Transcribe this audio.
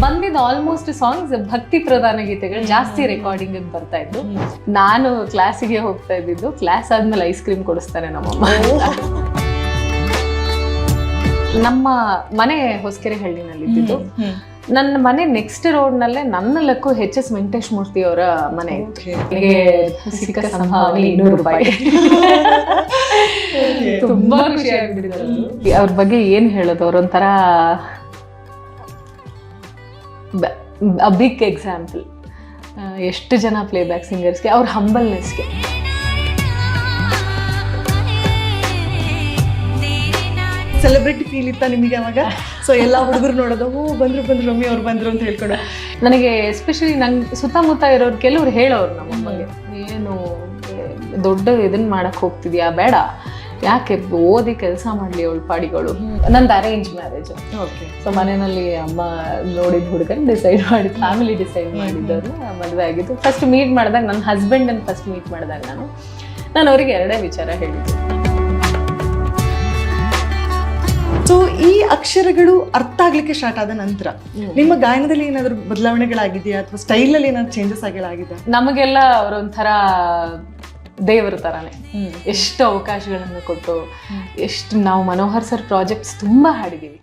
ಬಂದಿದ್ದ almost songs ಭಕ್ತಿ ಪ್ರಧಾನ ಗೀತೆಗಳು ಜಾಸ್ತಿ ರೆಕಾರ್ಡಿಂಗ್ ಬರ್ತಾ ಇದ್ದು ನಾನು ಕ್ಲಾಸಿಗೆ ಹೋಗ್ತಾ ಇದ್ದಿದ್ದು ಕ್ಲಾಸ್ ಆದ್ಮೇಲೆ ಐಸ್ ಕ್ರೀಮ್ ಕೊಡಿಸ್ತಾರೆ ನಮ್ಮಮ್ಮ. ನಮ್ಮ ಮನೆ ಹೊಸಕೆರೆ ಹಳ್ಳಿನಲ್ಲಿ ಇದ್ದಿದ್ದು ನನ್ನ ಮನೆ ನೆಕ್ಸ್ಟ್ ರೋಡ್ ನಲ್ಲೇ ನನ್ನ luck H S Venkatesh Murthy ಅವರ ಮನೆ ಸಿಕ್ಕ ಸಂಭಾವನೆ ಇನ್ನೂರು ರೂಪಾಯಿ. ತುಂಬಾ ಖುಷಿ ಆಗ್ಬಿಟ್ಟಿದೆ ಅವ್ರ ಬಗ್ಗೆ ಏನ್ ಹೇಳೋದು? ಅವ್ರೊಂಥರ ಬಿಗ್ ಎಕ್ಸಾಂಪಲ್ ಎಷ್ಟು ಜನ ಪ್ಲೇಬ್ಯಾಕ್ ಸಿಂಗರ್ಸ್ಗೆ ಅವ್ರ ಹಂಬಲ್ನೆಸ್ಗೆ ಸೆಲೆಬ್ರಿಟಿ ಫೀಲ್ ಇತ್ತ ನಿಮಗೆ ಅವಾಗ ಸೊ ಎಲ್ಲ ಹುಡುಗರು ನೋಡೋದು ಓ ಬಂದ್ರು ಬಂದ್ರು ರಮ್ಯ ಅವ್ರು ಬಂದ್ರು ಅಂತ ಹೇಳ್ಕೊಂಡು. ನನಗೆ ಎಸ್ಪೆಷಲಿ ನಂಗೆ ಸುತ್ತಮುತ್ತ ಇರೋರು ಕೆಲವ್ರು ಹೇಳೋರು ನಮ್ಮ ಏನು ದೊಡ್ಡ ಇದನ್ನ ಮಾಡಕ್ ಹೋಗ್ತಿದ್ಯಾ? ಬೇಡ. ಯಾಕೆ ಓದಿ ಕೆಲಸ ಮಾಡ್ಲಿ ಅವಳ ಪಾಡಿಗಳು? ನಂದು ಅರೇಂಜ್ ಮ್ಯಾರೇಜ್ ಓಕೆ ಸೊ ಮನೆಯಲ್ಲಿ ಅಮ್ಮ ನೋಡಿದ ಹುಡುಗನ್ ಡಿಸೈಡ್ ಮಾಡಿ ಫ್ಯಾಮಿಲಿ ಡಿಸೈಡ್ ಮಾಡಿದ್ದವ್ರು ಮದುವೆ ಆಗಿದ್ದು. ಫಸ್ಟ್ ಮೀಟ್ ಮಾಡಿದಾಗ ನನ್ನ ಹಸ್ಬೆಂಡನ್ನು ಫಸ್ಟ್ ಮೀಟ್ ಮಾಡಿದಾಗ ನಾನು ನಾನು ಅವರಿಗೆ ಎರಡೇ ವಿಚಾರ ಹೇಳಿದ್ದು. ಅಕ್ಷರಗಳು ಅರ್ಥ ಆಗ್ಲಿಕ್ಕೆ ಸ್ಟಾರ್ಟ್ ಆದ ನಂತರ ನಿಮ್ಮ ಗಾಯನದಲ್ಲಿ ಏನಾದ್ರು ಬದಲಾವಣೆಗಳಾಗಿದೆಯಾ ಅಥವಾ ಸ್ಟೈಲ್ ಅಲ್ಲಿ ಏನಾದ್ರು ಚೇಂಜಸ್ ಆಗಿಲಾಗಿದೆ ನಮಗೆಲ್ಲ ಅವರೊಂಥರ ದೇವರ ಥರನೇ ಎಷ್ಟು ಅವಕಾಶಗಳನ್ನು ಕೊಟ್ಟು ಎಷ್ಟು ನಾವು ಮನೋಹರ್ ಸರ್ ಪ್ರಾಜೆಕ್ಟ್ಸ್ ತುಂಬ ಹಾಡಿದ್ದೀವಿ